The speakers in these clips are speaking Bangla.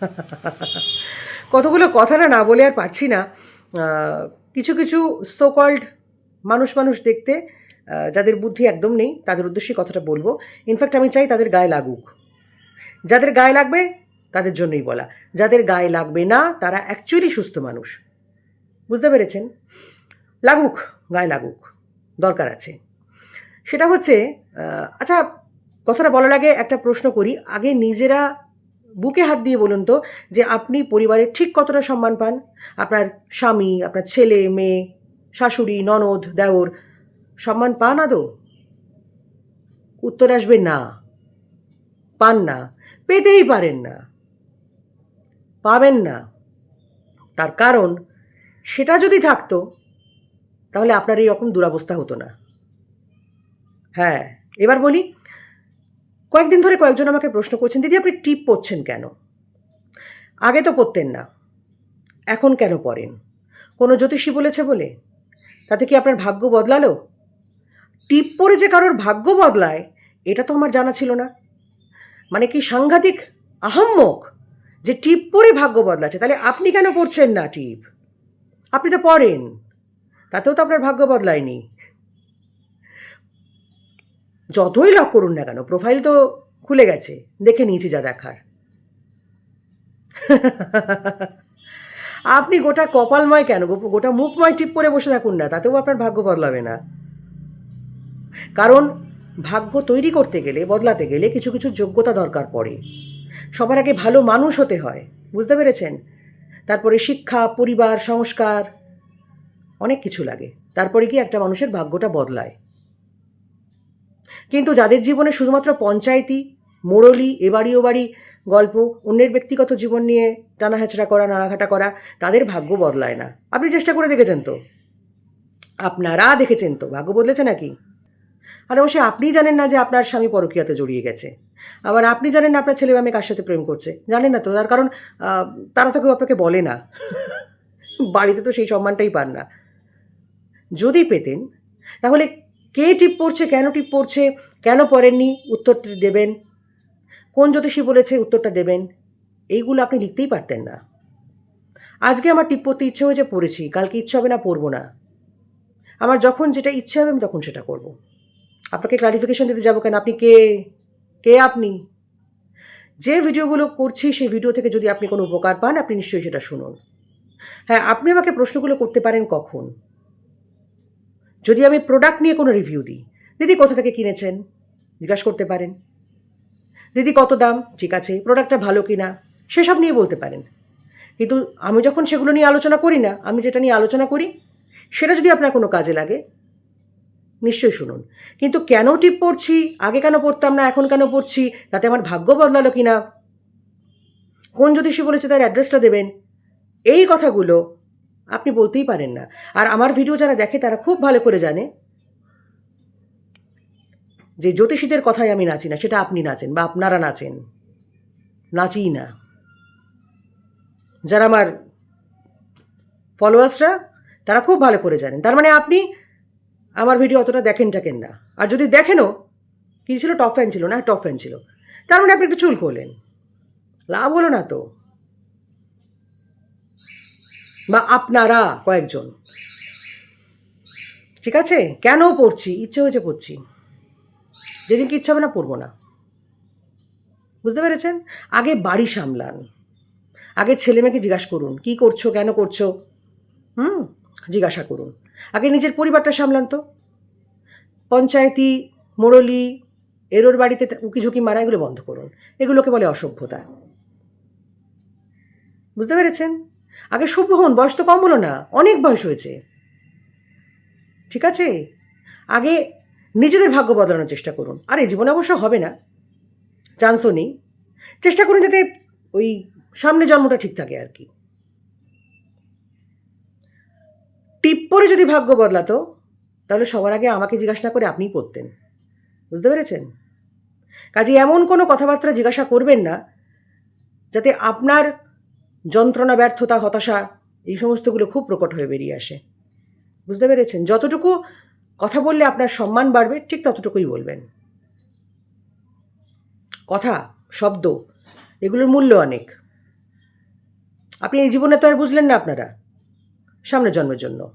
কতগুলো কথা না না বলে আর পারছি না। কিছু কিছু সোকল্ড মানুষ মানুষ দেখতে যাদের বুদ্ধি একদম নেই, তাদের উদ্দেশ্যে কথাটা বলব। ইনফ্যাক্ট আমি চাই তাদের গায়ে লাগুক। যাদের গায়ে লাগবে, তাদের জন্যই বলা। যাদের গায়ে লাগবে না, তারা অ্যাকচুয়ালি সুস্থ মানুষ। বুঝতে পেরেছেন? লাগুক, গায়ে লাগুক, দরকার আছে। সেটা হচ্ছে আচ্ছা কথাটা বলার আগে একটা প্রশ্ন করি। আগে নিজেরা বুকে হাত দিয়ে বলুন তো যে আপনি পরিবারের ঠিক কতটা সম্মান পান? আপনার স্বামী, আপনার ছেলে, মেয়ে, শাশুড়ি, ননদ, দেওর, সম্মান পান আদৌ? উত্তর আসবে না। পান না। পেতেই পারেন না। পাবেন না। তার কারণ, সেটা যদি থাকতো, তাহলে আপনার এই রকম দুরাবস্থা হতো না। হ্যাঁ এবার বলি কয়েকদিন ধরে কয়েকজন আমাকে প্রশ্ন করছেন, দিদি, আপনি টিপ পরছেন কেন? আগে তো পরতেন না, এখন কেন পড়েন কোনো জ্যোতিষী বলেছে বলে? তাতে কি আপনার ভাগ্য বদলালো? টিপ পরে যে কারোর ভাগ্য বদলায়, এটা তো আমার জানা ছিল না। মানে কি সাংঘাতিক আহাম্মক যে টিপ পরে ভাগ্য বদলাচ্ছে? তাহলে আপনি কেন পড়ছেন না টিপ? আপনি তো পড়েন তাতেও তো আপনার ভাগ্য বদলায়নি। যতই লক করুন না কেন প্রোফাইল তো খুলে গেছে, দেখে নিয়েছি যা দেখার। আপনি গোটা কপালময় কেন? গোটা মুখময় টিপ করে বসে থাকুন না, তাতেও আপনার ভাগ্য বদলাবে না। কারণ, ভাগ্য তৈরি করতে গেলে, বদলাতে গেলে কিছু কিছু যোগ্যতা দরকার পড়ে। সবার আগে ভালো মানুষ হতে হয়, বুঝতে পেরেছেন? তারপরে শিক্ষা, পরিবার, সংস্কার, অনেক কিছু লাগে। তারপরে কি একটা মানুষের ভাগ্যটা বদলায়। কিন্তু যাদের জীবনে শুধুমাত্র পঞ্চায়েতি মোড়লি এ বাড়ি ও বাড়ি গল্প, অন্যের ব্যক্তিগত জীবন নিয়ে টানা করা নাড়াঘাটা করা, তাদের ভাগ্য বদলায় না। আপনি চেষ্টা করে দেখেছেন তো? আপনারা দেখেছেন তো? ভাগ্য বদলেছে নাকি? আর অবশ্যই আপনি জানেন না যে আপনার স্বামী পরকীয়াতে জড়িয়ে গেছে। আবার আপনি জানেন না আপনার ছেলে মেয়ে কার সাথে প্রেম করছে। জানেন না তো? তার কারণ তারা তো কেউ আপনাকে বলে না। বাড়িতে তো সেই সম্মানটাই পান না। যদি পেতেন, তাহলে কে টিপ পড়ছে, কেন টিপ পড়ছে, কেন পড়েননি, উত্তরটি দেবেন। কোন জ্যোতিষী বলেছে, উত্তরটা দেবেন। এইগুলো আপনি লিখতেই পারতেন না। আজকে আমার টিপ পড়তে ইচ্ছে হয়েছে, পড়েছি। কালকে ইচ্ছে হবে না, পড়ব না। আমার যখন যেটা ইচ্ছে হবে, আমি তখন সেটা করব। আপনাকে ক্লারিফিকেশন দিতে যাব কেন? আপনি কে? কে আপনি? যে ভিডিওগুলো করছি, সেই ভিডিও থেকে যদি আপনি কোনো উপকার পান, আপনি নিশ্চয়ই সেটা শুনুন। হ্যাঁ আপনি আমাকে প্রশ্নগুলো করতে পারেন কখন? যদি আমি প্রোডাক্ট নিয়ে কোনো রিভিউ দিই, দিদি কোথা থেকে কিনেছেন? জিজ্ঞাসা করতে পারেন। দিদি কত দাম? ঠিক আছে প্রোডাক্টটা ভালো কি না সেসব নিয়ে বলতে পারেন। কিন্তু আমি যখন সেগুলো নিয়ে আলোচনা করি না, আমি যেটা নিয়ে আলোচনা করি, সেটা যদি আপনার কোনো কাজে লাগে, নিশ্চয়ই শুনুন। কিন্তু কেন টিপ পড়ছি? আগে কেন পড়তাম না? এখন কেন পড়ছি? তাতে আমার ভাগ্য বদলালো কি না কোন জ্যোতিষী বলেছে তার অ্যাড্রেসটা দেবেন? এই কথাগুলো আপনি বলতেই পারেন না। আর আমার ভিডিও যারা দেখে, তারা খুব ভালো করে জানে যে জ্যোতিষীদের কথাই আমি নাচি না, সেটা আপনি নাচেন বা আপনারা নাচেন। নাচিই না। যারা আমার ফলোয়ার্সরা তারা খুব ভালো করে জানেন। তার মানে আপনি আমার ভিডিও অতটা দেখেন টাকেন না। আর যদি দেখেনও কি ছিল টপ ফ্যান ছিল, না টপ ফ্যান ছিল, তার মানে আপনি একটু চুল করলেন লাভ হলো না তো। বা আপনারা কয়েকজন। ঠিক আছে? কেন পড়ছি? ইচ্ছে হয়েছে পড়ছি। যেদিন কি ইচ্ছে হবে না, পড়ব না। বুঝতে পেরেছেন? আগে বাড়ি সামলান। আগে ছেলে মেয়েকে জিজ্ঞাসা করুন, কি করছ? কেন করছ? হুম? জিজ্ঞাসা করুন। আগে নিজের পরিবারটা সামলান তো। পঞ্চায়েতি মোড়লি এরোর বাড়িতে উকি ঝুঁকি মারা এগুলো বন্ধ করুন। এগুলোকে বলে অসভ্যতা। বুঝতে পেরেছেন? আগে সভ্য হন বয়স তো কম হলো না, অনেক বয়স হয়েছে। ঠিক আছে? আগে নিজেদের ভাগ্য বদলানোর চেষ্টা করুন। আর, এই জীবনে অবশ্য হবে না। চান্সও নেই। চেষ্টা করুন যাতে ওই সামনে জন্মটা ঠিক থাকে আর কি। টিপ পরে যদি ভাগ্য বদলাতো, তাহলে সবার আগে আমাকে জিজ্ঞাসা করে আপনিই করতেন বুঝতে পেরেছেন? কাজে এমন কোনো কথাবার্তা জিজ্ঞাসা করবেন না, যাতে আপনার যন্ত্রণা, ব্যর্থতা, হতাশা এই সমস্তগুলো খুব প্রকট হয়ে বেরিয়ে আসে। বুঝতে পেরেছেন? যতটুকু কথা বললে আপনার সম্মান বাড়বে, ঠিক ততটুকুই বলবেন। কথা, শব্দ, এগুলোর মূল্য অনেক। আপনি এই জীবনে তো আর বুঝলেন না আপনারা সামনের জন্মের জন্য।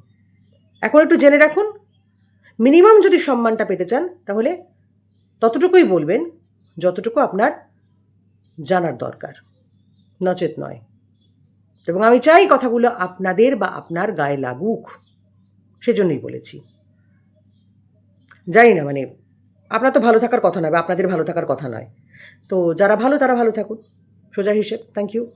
এখন একটু জেনে রাখুন, মিনিমাম যদি সম্মানটা পেতে চান, তাহলে ততটুকুই বলবেন, যতটুকু আপনার জানার দরকার। নচেত নয়। এবং আমি চাই কথাগুলো আপনাদের বা আপনার গায়ে লাগুক। সেজন্যই বলেছি। জানি না মানে আপনার তো ভালো থাকার কথা নয় বা আপনাদের ভালো থাকার কথা নয়। তো যারা ভালো, তারা ভালো থাকুন। সোজা হিসেব। Thank you